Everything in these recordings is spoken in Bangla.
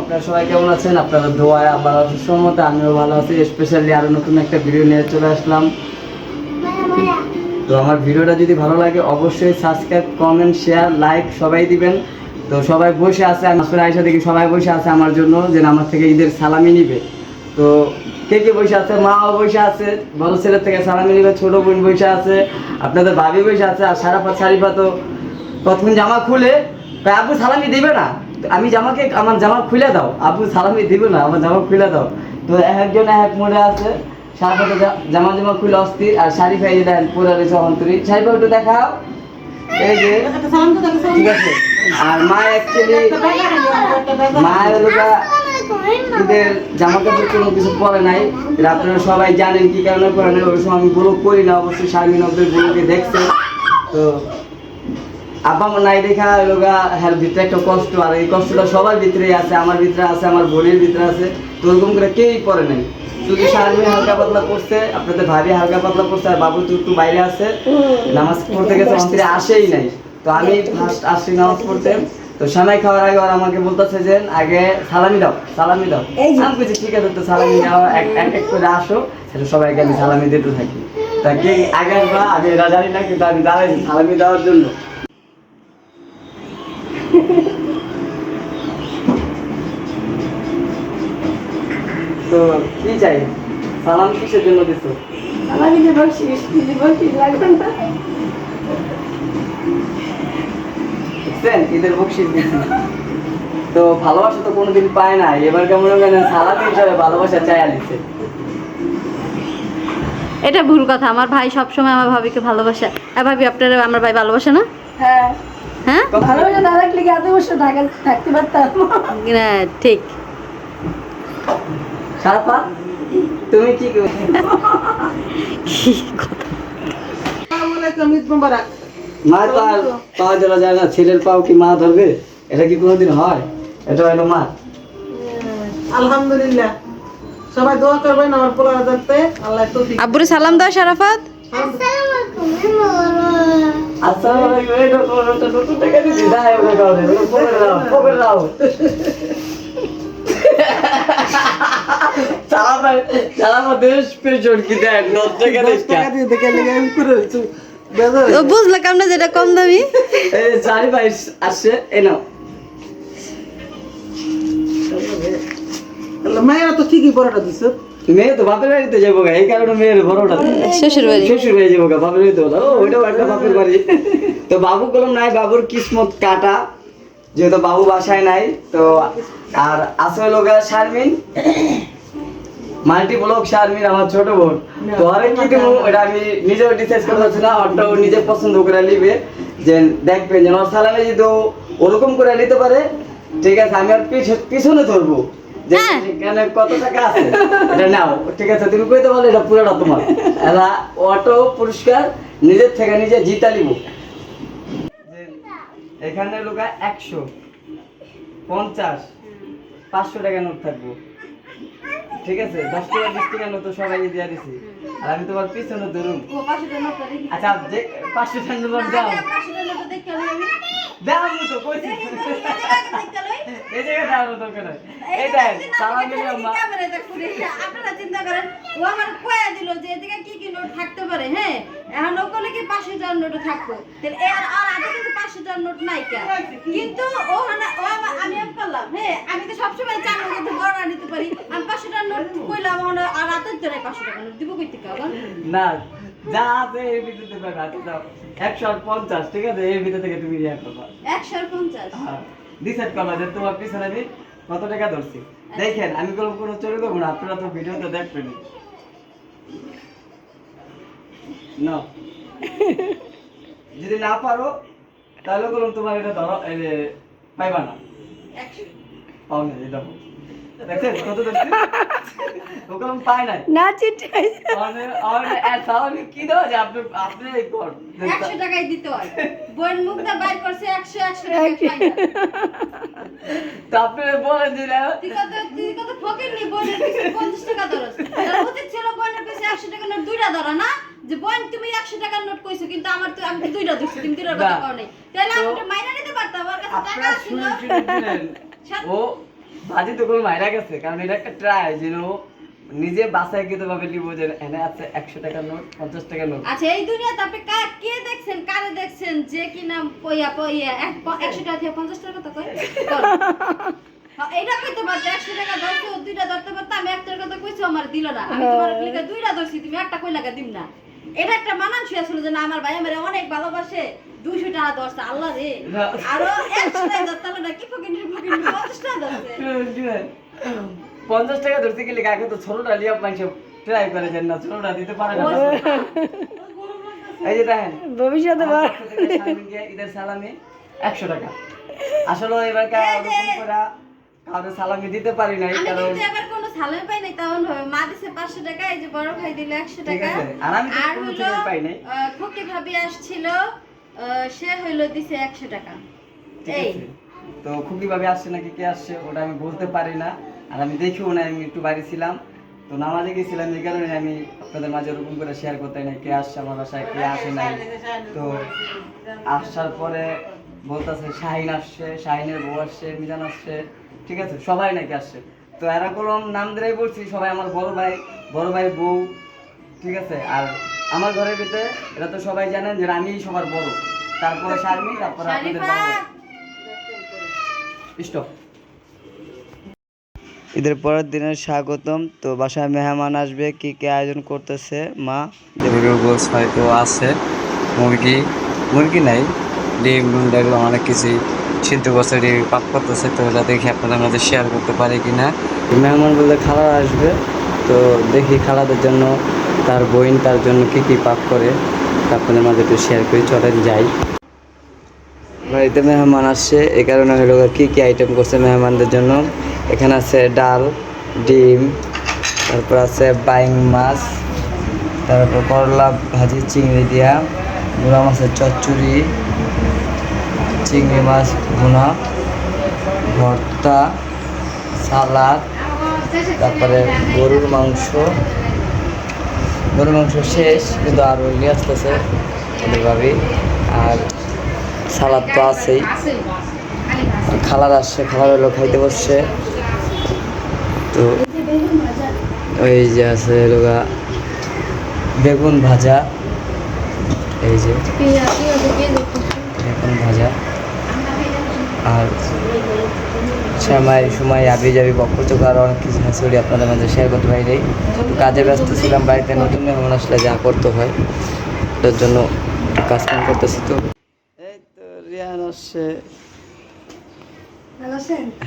আপনারা সবাই কেমন আছেন? আপনারা আল্লাহ সহমতে আমিও ভালো আছি। স্পেশালি নতুন একটা ভিডিও নিয়ে চলে আসলাম। তো আমার ভিডিওটা যদি ভালো লাগে, অবশ্যই সাবস্ক্রাইব কমেন্ট শেয়ার লাইক সবাই দিবেন। তো সবাই বসে আছে আয়সা দেখি সবাই বসে আছে আমার জন্য যে আমার থেকে ঈদের সালামি নিবে। তো কে কে বসে আছে? মাও বসে আছে, বড় ছেলের থেকে সালামি নিবে, ছোট বোন বসে আছে, আপনাদের ভাবি বসে আছে, আর সারাপা সারিপা তো প্রথম জামা খুলে আব্বু সালামি দিবে না। আমি জামাকে আমার জামা খুলে দাও। আব্বু সালামি দিবে না, আমার জামা খুলে দাও। তো এক একজন এক এক মোড়ে আছে। সারাপাতে জামা জামা খুলে অস্থির। আর শাড়ি খাইয়ে দেন পুরো রয়েছে অন্তরি শাড়ি একটু দেখাও। এই যে ঠিক আছে। আর মা অ্যাকচুয়ালি মা ঈদের জামা কাপড় কোনো কিছু পরে নাই। আপনারা সবাই জানেন কি কারণে পরে নাই। ওই সময় আমি ব্লগ করি না। অবশ্যই শারমিন নব্বই ব্লগে দেখছেন তো আব্বা আমার নাই দেখা হ্যাঁ ভিতরে একটা কষ্ট আর এই কষ্টটা সবার ভিতরেই আছে আমার ভিতরে আছে আমার বোনের ভিতরে আছে। তো ওরকম করে কেউই পরে নাই। শুধু শারমিন হালকা পাতলা করছে আপনাদের ভাবি হালকা পাতলা করছে আর বাবু তো একটু বাইরে আছে নামাজ পড়তে গেছে আসেই নাই। তো আমি ফার্স্ট নামাজ পড়তে। তো সানাই খাওয়ার আগে ওরা আমাকে বলতেছে যে আগে সালামি দাও সালামি দাও। আমি বলছি ঠিক আছে তো সালামি দাও এক এক করে আসো সেটা সবাইকে আমি সালামি দিতে থাকি। তা কে আগে আসবা আমি এটা জানি না কিন্তু আমি দাঁড়াইছি সালামি দেওয়ার জন্য। কি চাই? সালাম কিসের জন্য দিছো? দেখছেন? ঈদের বকশিস দিছি তো ভালোবাসা তো কোনোদিন পায় না। এবার কেমন কেন সালামি হিসাবে ভালোবাসা চাই আলিছে এটা ভুল কথা। আমার ভাই সবসময় আমার ভাবিকে ভালোবাসে। আর ভাবি আপনারা আমার ভাই ভালোবাসে না? হ্যাঁ। হ্যাঁ? ভালোবাসা না রাখলে কি এত বছর ঢাকা থাকতে পারতাম? হ্যাঁ, ঠিক। সারাপা তুমি কি মা যায় না ছেলের পাও কি মা ধরবে? এটা কি কোনোদিন হয়? এটা হলো মা। আলহামদুলিল্লাহ। সবাই দোয়া করবেন আমার পোলা যাতে আল্লাহ তৌফিক। আব্বুরে সালাম দাও শারাফাত। আসসালামু আলাইকুম। বুঝলে কেমন যেটা কম দামি? চারি ভাই আসছে এই নাও। মায়েরা তো ঠিকই পড়াটা দিছে। মেয়ে তো বাপের বাড়িতে যাব গা এই কারণে মেয়ের বড়টা শ্বশুর বাড়ি। শ্বশুর বাড়ি যাব গা বাপের বাড়িতে বলো। ওইটাও একটা বাপের বাড়ি। তো বাবু কলম নাই বাবুর কিসমত কাটা। যেহেতু বাবু বাসায় নাই তো আর আসলে লোক শারমিন। মাল্টি ব্লক শারমিন আমার ছোট বোন। তো আরে কি দেবো এটা আমি নিজেও ডিসাইড করতে পারছি না ওরটা ও নিজে পছন্দ করে নিবে। যে দেখবেন যেন ওর সালামে যদি ওরকম করে নিতে পারে ঠিক আছে আমি আর পিছ- পিছনে ধরবো। যে হ্যাঁ। কত টাকা আছে? এটা নাও ঠিক আছে তুমি কইতে পারলে এটা পুরোটা তোমার। এলা অটো পুরস্কার নিজের থেকে নিজে জিতা লিব এখানে লোকা একশো পঞ্চাশ পাঁচশো টাকা নোট থাকব। ঠিক আছে? দশ টাকা বিশ টাকা তো সবাই দিয়ে দিছি। আর আমি তোমার পিছনে ধরুন আচ্ছা যে পাঁচশো টাকা নোট দাও। দাও আমি তো কইছি। এই জায়গাটা আরও দরকার এইটাই সালাম দিলি আপনারা চিন্তা করেন ও আমার কয়া দিল যে এদিকে কি কি নোট থাকতে পারে হ্যাঁ? এখন ও করলে কি পাঁচশো টাকার নোট তাহলে এর আর আগে কিন্তু টাকার নোট নাই কিন্তু ও ও আমি এম করলাম হ্যাঁ আমি তো সবসময় বড় নিতে পারি। আমি পাঁচশো টাকার নোট কইলাম আর রাতের তো পাঁচশো টাকার নোট দিব কই থেকে আবার? না যা আছে এর ভিতর থেকে রাখতে দাও একশো পঞ্চাশ ঠিক আছে? এর ভিতর থেকে তুমি ইয়া করবা। একশো পঞ্চাশ? ডিসাইড করবা যে তোমার পিছনে আমি কত টাকা ধরছি। দেখেন আমি কোনো কোনো চলে করব না আপনারা তো ভিডিও তো দেখবেন। না যদি না পারো তাহলে বলুন তোমার এটা ধরো এই যে পাইবা না? পাও না এটা দেখছেন কত ধরছি? ও পায় নাই। না চিটাই আমাদের আমাদের তাহলে কি দেওয়া যায় আপনি আপনি এই কর। একশো টাকায় দিতে হয়। বোন মুখটা বাইর করছে একশো একশো টাকা পাই না। তো আপনি বলেন যে তুই কত তুই কত ফকির নি পিছে পঞ্চাশ টাকা ধরস। তার ছিল পিছে একশো টাকার নোট দুইটা ধরা না। যে বোন তুমি একশো টাকার নোট কইছো কিন্তু আমার তো আমি তো দুইটা তুমি দুইটার কথা। কও নাই। তাহলে আমি তো মাইনা নিতে পারতাম আমার কাছে টাকা ছিল ও বাজি তো কোনো মাইরা গেছে কারণ এটা একটা ট্রাই যেন নিজে বাসায় কিন্তু ভাবে নিব যে এনে আছে একশো টাকার নোট পঞ্চাশ টাকার নোট আচ্ছা এই দুনিয়াতে আপনি কা- কে দেখছেন কারে দেখছেন যে কি নাম পইয়া পইয়া এক প- একশো টাকা থেকে পঞ্চাশ টাকা কথা কয়? হ্যাঁ, এইটা কইতে পারতো একশো টাকা ধরছে ও দুইটা ধরতে আমি একটার কথা কইছি আমার দিল না। আমি তোমার লিগে দুইটা ধরছি তুমি একটা কই লাগা দিম না। এটা একটা মানানসই আসলে যে না আমার ভাই আমার অনেক ভালোবাসে। দুইশো টাকা ধরছে আল্লাহ রে। আরও একশো টাকা ধরতে হলো না কি ফকিনি ফকিনি পঞ্চাশ টাকা পঞ্চাশ টাকা ধরতে গেলে আগে তো ছোটটা লিয়া পাইছে ট্রাই করে যেন না ছোটটা দিতে পারে না। এই যে দেখেন। ভবিষ্যতে ঈদের সালামি একশো টাকা। আসলে এবার করে কাউকে সালামি দিতে পারি নাই কারণ সালামি পাই নাই তেমন ভাবে মা দিছে পাঁচশো টাকা এই যে বড় ভাই দিল একশো টাকা। আর। আহ, খুকি ভাবি আসছিল সে হইল দিছে একশো টাকা। এই। তো খুবই ভাবে আসছে নাকি কে আসছে ওটা আমি বলতে পারি না। আর আমি দেখিও না আমি একটু বাড়ি ছিলাম। তো নামাজে গেছিলাম এই কারণে আমি আপনাদের মাঝে ওরকম করে শেয়ার করতে নাই কে আসছে আমার বাসায় কে আসে নাই। তো আসার পরে বলতেছে শাহিন আসছে শাহিনের বউ আসছে মিজান আসছে। ঠিক আছে সবাই নাকি আসছে। তো এরকম নাম ধরেই বলছি সবাই আমার বড় ভাই বড় ভাই বউ ঠিক আছে? আর আমার ঘরের ভিতরে এটা তো সবাই জানেন যে আমি সবার বড়। তারপরে শারমিন তারপরে আপনাদের স্টপ ঈদের পরের দিনের স্বাগতম। তো বাসায় মেহমান আসবে কি কি আয়োজন করতেছে মা? গোস হয়তো আছে মুরগি মুরগি নাই ডিম ডুম এগুলো অনেক কিছুই। সিদ্ধ ডিম পাক করতেছে, তো ওটা দেখি আপনাদের মধ্যে শেয়ার করতে পারে কি না মেহমান বলতে খালা আসবে, তো দেখি খালাদের জন্য তার বইন তার জন্য কি কি পাপ করে আপনাদের মাঝে একটু শেয়ার করি, চলেন যাই। বাড়িতে মেহমান আসছে, এ কারণে হলো কি কি আইটেম করছে মেহমানদের জন্য। এখানে আছে ডাল, ডিম, তারপর আছে বাইং মাছ, তারপর করলা, ভাজি, চিংড়ি দিয়া গুঁড়া মাছের চচ্চড়ি চিংড়ি মাছ ভুনা ভর্তা সালাদ তারপরে গরুর মাংস। গরুর মাংস শেষ কিন্তু আরও নিয়ে আসতেছে ভাবি। আর সালাদ তো আছেই। খালার আসছে খালার হলো খাইতে বসছে। তো ওই যে আছে লোকা বেগুন ভাজা। এই যে বেগুন ভাজা। আর সময় সময় আবি যাবি বক্কর চোখ আর অনেক কিছু ওটি আপনাদের মাঝে শেয়ার করতে পারি নাই। তো কাজে ব্যস্ত ছিলাম বাড়িতে নতুন মেহমান আসলে যা করতে হয় ওটার জন্য কাজ কাম করতেছি তো। এই তো রিয়ান আসছে।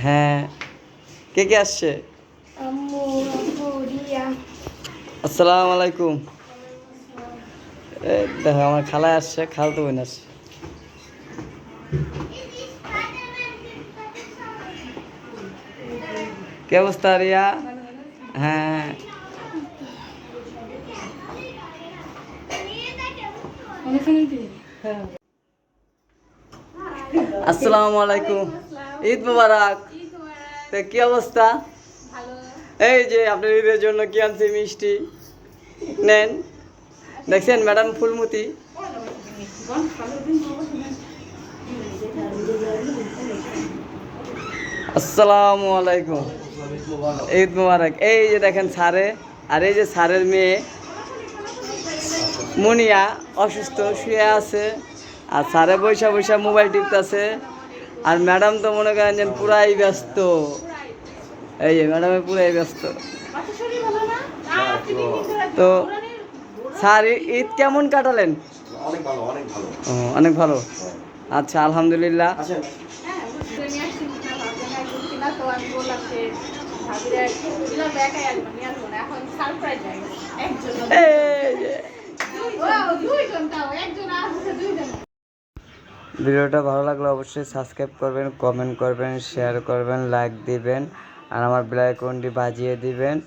হ্যাঁ। কে কে আসছে? আম্মু আসসালামু আলাইকুম। এই দেখো আমার খালায় আসছে খাল তো বোন আসছে। কে অবস্থা রিয়া? হ্যাঁ। আসসালামু আলাইকুম। ঈদ মুবারক। তো কি অবস্থা? এই যে আপনার ঈদের জন্য কি আনছি মিষ্টি? নেন। দেখছেন ম্যাডাম ফুলমতি? আসসালামু আলাইকুম। ঈদ মুবারক। এই যে দেখেন স্যারে আর এই যে স্যারের মেয়ে মুনিয়া অসুস্থ শুয়ে আছে। আর স্যারে বৈশা বৈশা মোবাইল টিপতেছে। আর ম্যাডাম তো মনে করেন যে পুরাই ব্যস্ত। এই যে ম্যাডামে পুরাই ব্যস্ত। তো স্যার ঈদ কেমন কাটালেন? অনেক ভালো অনেক ভালো। ভিডিওটা ভালো লাগলে অবশ্যই সাবস্ক্রাইব করবেন কমেন্ট করবেন শেয়ার করবেন লাইক দিবেন আর আমার বেলাইকনটি বাজিয়ে দিবেন।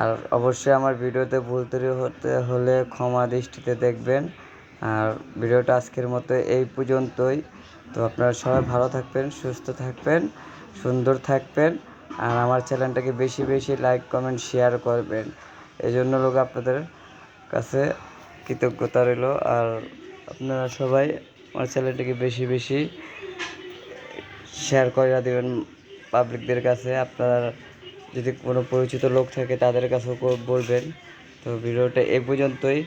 আর অবশ্যই আমার ভিডিওতে ভুল তৈরি হতে হলে ক্ষমা দৃষ্টিতে দেখবেন। আর ভিডিওটা আজকের মতো এই পর্যন্তই। তো আপনারা সবাই ভালো থাকবেন সুস্থ থাকবেন। সুন্দর থাকবেন আর আমার চ্যানেলটাকে বেশি বেশি লাইক কমেন্ট শেয়ার করবেন। এই জন্য লোক আপনাদের কাছে কৃতজ্ঞতা রইল। আর আপনারা সবাই আমার চ্যানেলটাকে বেশি বেশি শেয়ার করে দেবেন পাবলিকদের কাছে। আপনার যদি কোনো পরিচিত লোক থাকে তাদের কাছেও বলবেন। তো ভিডিওটা এ পর্যন্তই।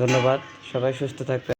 ধন্যবাদ। সবাই সুস্থ থাকবেন।